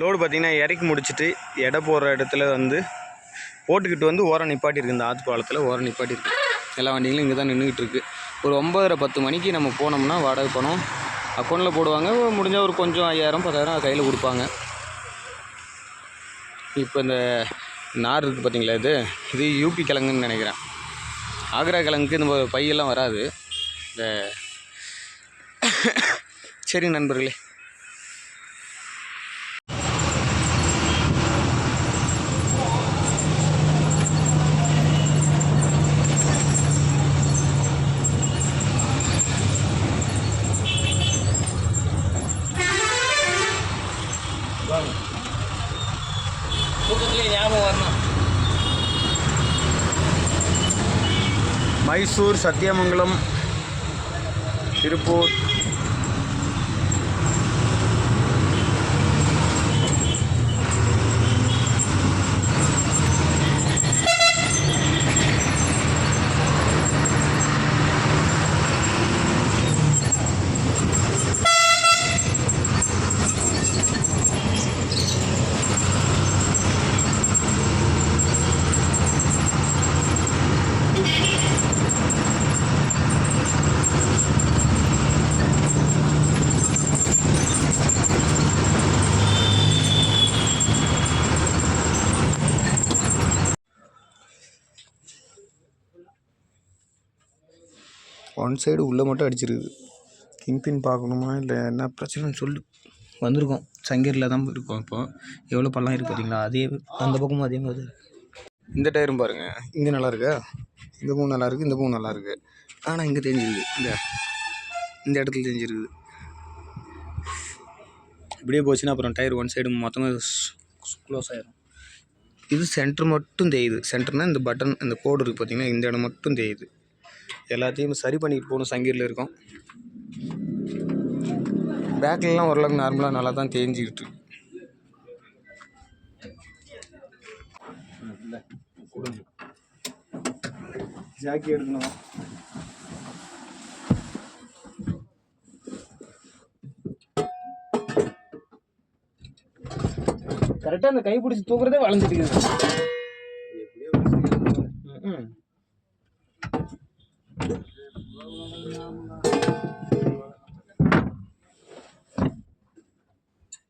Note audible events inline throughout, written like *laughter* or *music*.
Load பார்த்தீங்கன்னா இறக்கி முடிச்சுட்டு எடை போடுற இடத்துல வந்து போட்டுக்கிட்டு வந்து ஓரம் நிப்பாட்டியிருக்கு. இந்த ஆற்று பாலத்தில் ஓரம் நிப்பாட்டியிருக்கு. எல்லா வண்டிகளும் இங்கே தான் நின்றுக்கிட்டு இருக்குது ஒரு ஒம்பதரை பத்து மணிக்கு நம்ம போனோம்னா வாடகை பணம் அக்கௌண்ட்டில் போடுவாங்க. முடிஞ்சால் ஒரு கொஞ்சம் ஐயாயிரம் பத்தாயிரம் கையில் கொடுப்பாங்க. இப்போ இந்த நார் இருக்குது பார்த்தீங்களா இது? இது யூபி கிழங்குன்னு நினைக்கிறேன். ஆக்ரா கிழங்குக்கு இந்த பையெல்லாம் வராது. இந்த *coughs* சரி நண்பர்களே. மைசூர் சத்தியமங்கலம் திருப்பூர். ஒன் சைடு உள்ளே மட்டும் அடிச்சிருக்குது. கிங்பின் பார்க்கணுமா? இல்லை என்ன பிரச்சனைன்னு சொல்லு. வந்திருக்கோம். சங்கீரில் தான் இருக்கோம் இப்போ. எவ்வளோ பள்ளம் இருக்குது பார்த்தீங்களா? அதே அந்த பக்கமும் அதே மாதிரி இந்த டயரும் பாருங்கள் இங்கே நல்லா இருக்கா? இந்த பூ நல்லா இருக்குது இந்த பூ நல்லா இருக்குது ஆனால் இங்கே தெரிஞ்சிருக்குது இந்த இந்த இடத்துல தெரிஞ்சிருக்குது. இப்படியே போச்சுன்னா அப்புறம் டயர் ஒன் சைடு மொத்தமாக க்ளோஸ் ஆயிரும். இது சென்டர் மட்டும் தேயுது. சென்டர்னால் இந்த பட்டன் இந்த கோடு இருக்குது பார்த்தீங்கன்னா இந்த இடம் மட்டும் தேயுது. எல்லாத்தையும் சரி பண்ணிட்டு போகணும் சங்கீரில் இருக்கோம். பேக்கிலலாம் ஓரளவுக்கு நார்மலாக நல்லா தான் தேஞ்சிக்கிட்டு ஜாக்கி எடுக்கணும். கரெக்டாக அந்த கை பிடிச்சி தூக்குறதே வளைஞ்சிட்டு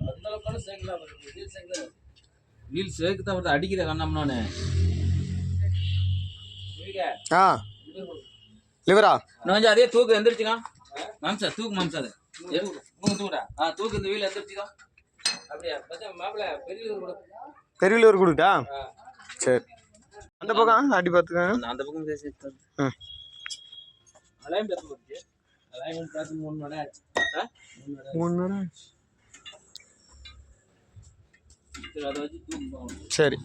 தான் ஆ வீல் சேர்க்கு தான் ஒருத்தர் அடிக்கிற கண்ணம்னோன்னு ஆ. லிவரா? கொஞ்சம் அதே தூக்கு எந்திரிச்சுக்கா. மாம்சா தூக்கு மாம்சா அது தூக்கு தூக்குடா. ஆ தூக்கு இந்த வீல் எந்திரிச்சுக்கா. அப்படியா? மாப்பிள்ள பெரியலூர் கொடுட்டா சரி. அந்த பக்கம் ஆட்டி பார்த்துக்கங்க அந்த அந்த பக்கம் பேசி ம் அலையம் பேச அலையம் பேச மூணு மணி ஆச்சு. ஆ? மூணு மணி ஆச்சு. சரி.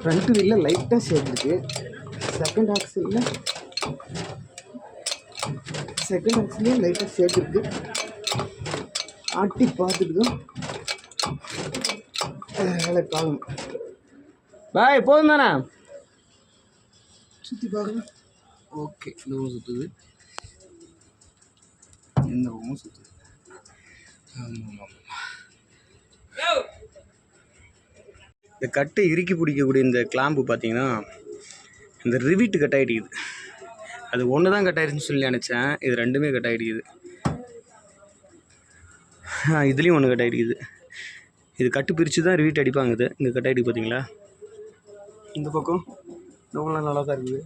ஃப்ரண்ட் வீலில் லைட்டாக சேர்ந்துருக்கு. செகண்ட் ஆக்சிலில் செகண்ட் ஆக்சிலையும் லைட்டாக சேர்த்துருக்கு ஆட்டி பார்த்துட்டு தான் வேலை காணும் பாய் போதும் தானே? சுற்றி பார்க்கணும் ஓகே இந்த ஊர் சுற்றுது இந்த ஊரும் சுற்றுது ஆமாம் ஆமாம் இந்த கட்டை இறுக்கி பிடிக்கக்கூடிய இந்த கிளாம்பு பார்த்தீங்கன்னா இந்த ரிவிட்டு கட் ஆகிடுக்குது அது ஒன்று தான் கட் ஆயிடுச்சுன்னு சொல்லி நினச்சேன். இது ரெண்டுமே கட் ஆகிடுது இதுலேயும் ஒன்று கட் ஆகிடுக்குது இது கட்டு பிரித்து தான் ரிவிட் அடிப்பாங்க இது. இங்கே கட் ஆகிடுது பார்த்தீங்களா இந்த பக்கம். நூலாம் நல்லா தான் இருக்குது.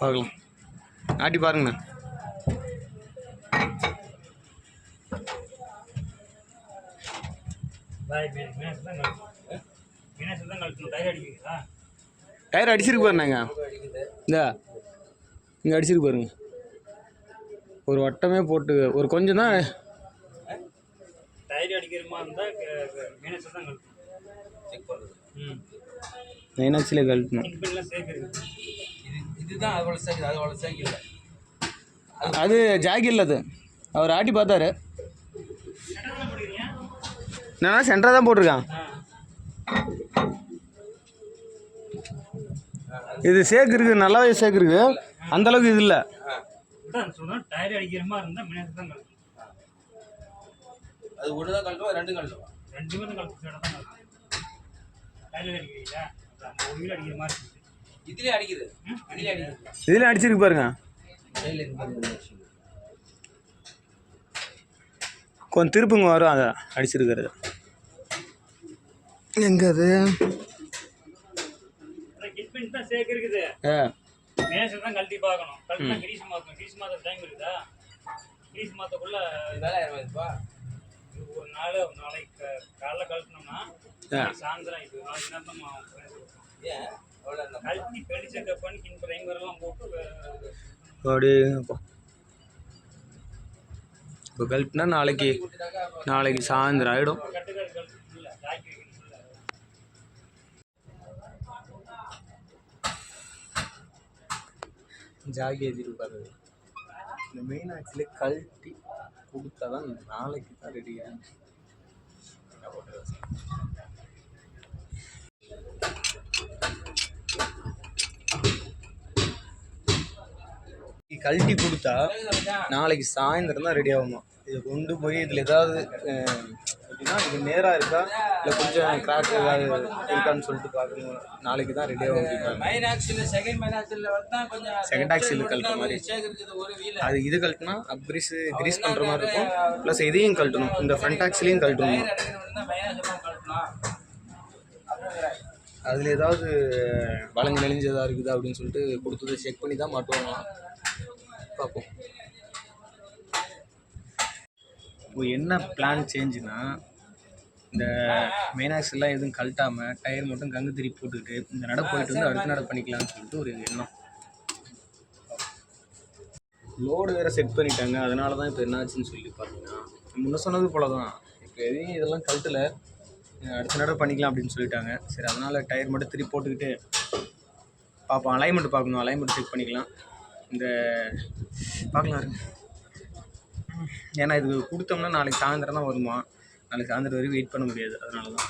பார்க்கலாம். ஆட்டி பாருங்கண்ணா. டயர் அடிச்சிருக்கு பாருண்ணாங்க இந்த. இங்கே அடிச்சிருக்கு பாருங்க. ஒரு வட்டமே போட்டு ஒரு கொஞ்சம் தான் டயர் அடிக்கிற மாதிரி இருந்தால் மீனாட்சி தான் கழட்டணும். செக் பண்ணுறது ம். நைனாக்சியில் கழட்டணும். கிங்பின்லாம் சேர்க்குறது. இது இதுதான் அதோட சைக்கிள் அதோட சைக்கிள் இல்லை. அது ஜாக்கி அது. அவர் ஆட்டி பார்த்தாரு. என்னன்னா சென்டராக தான் போட்டிருக்கான். இது சேக்கு இருக்குது நல்லாவே சேக்கு இருக்குது அந்த அளவுக்கு இது இல்லை. டயர் அடிக்கிற மாதிரி இருந்தால் மீனாட்சி தான் அது ஒன்று தான் கழட்டுமா? ரெண்டு கழட்டுமா ரெண்டுமே கழட்டு சேட்டை தான் டயர் அடிக்கிறீங்களா ஒரு வீல் அடிக்கிற மாதிரி இதுலேயே அடிக்குது. இதுலேயே அடிக்குது. இதில் அடிச்சிருக்கு பாருங்க. கையில் இருக்கு கொஞ்சம் திருப்புங்க வரும். அதை அடிச்சிருக்கிறது. எங்கே அது அதான் கிட்பின் நாள் நாளைக்கு காலைல கழட்டினோம்னா நாளைக்கு சாயந்தரம் இது நாளைக்கு தான் ஏன்? அவ்வளோ அந்த கழட்டி பெடி செக்கப் பண்ணி கின் பிரைமர்லாம் போட்டு அப்படியே இப்போ கழட்டினா நாளைக்கு நாளைக்கு சாயந்தரம் ஆகிடும் ஜாகி எதிர்பார்க்கு இந்த மெயின் ஆக்சிலே கழட்டி கொடுத்தா தான் நாளைக்கு தான் ரெடியாக கழட்டி கொடுத்தா நாளைக்கு சாயந்தரம் தான் ரெடி ஆகுமா இதை கொண்டு போய் இதில் ஏதாவது எப்படின்னா இது நேராக இருக்கா? இல்லை கொஞ்சம் கிராக் ஏதாவது இருக்கான்னு சொல்லிட்டு பார்க்கணும். நாளைக்கு தான் ரெடி ஆகும் ஆக்சில் செகண்ட் ஆக்சில் தான் கொஞ்சம் Second axle கழட்டுற மாதிரி. அது இது கழட்டினா அப்ரிஸ் கிரீஸ் பண்ணுற மாதிரி இருக்கும். ப்ளஸ் இதையும் கழட்டணும். இந்த ஃப்ரண்ட் ஆக்சிலையும் கழட்டணும். ஆக்சில் அதில் ஏதாவது வளைஞ்சு நெளிஞ்சதாக இருக்குது அப்படின்னு சொல்லிட்டு கொடுத்ததை செக் பண்ணி தான் மாட்டுவாங்க பார்ப்போம். இப்போ என்ன பிளான் சேஞ்சுனா இந்த மெயினாக்ஸ் எல்லாம் எதுவும் கழட்டாமல் டயர் மட்டும் கங்கு திருப்பி போட்டுக்கிட்டு இந்த நட போயிட்டு வந்து அடுத்த நட பண்ணிக்கலாம்னு சொல்லிட்டு ஒரு எண்ணம். லோடு வேறு செட் பண்ணிட்டாங்க. அதனால தான் இப்போ என்னாச்சுன்னு சொல்லி பார்த்தீங்கன்னா முன்ன சொன்னது போல தான் இப்போ எதையும் இதெல்லாம் கழட்டல. அஹ் அடுத்த நட பண்ணிக்கலாம் அப்படின்னு சொல்லிட்டாங்க. சரி அதனால் டயர் மட்டும் திருப்பி போட்டுக்கிட்டு பார்ப்போம். அலைன்மெண்ட் பார்க்கணும். அலைன்மெண்ட் செக் பண்ணிக்கலாம். இந்த பார்க்கலாம். ஏன்னா இது கொடுத்தோம்னா நாளைக்கு சாயந்தரம் தான் வருமா? நாளைக்கு சாயந்தரம் வரைக்கும் வெயிட் பண்ண முடியாது. அதனால தான்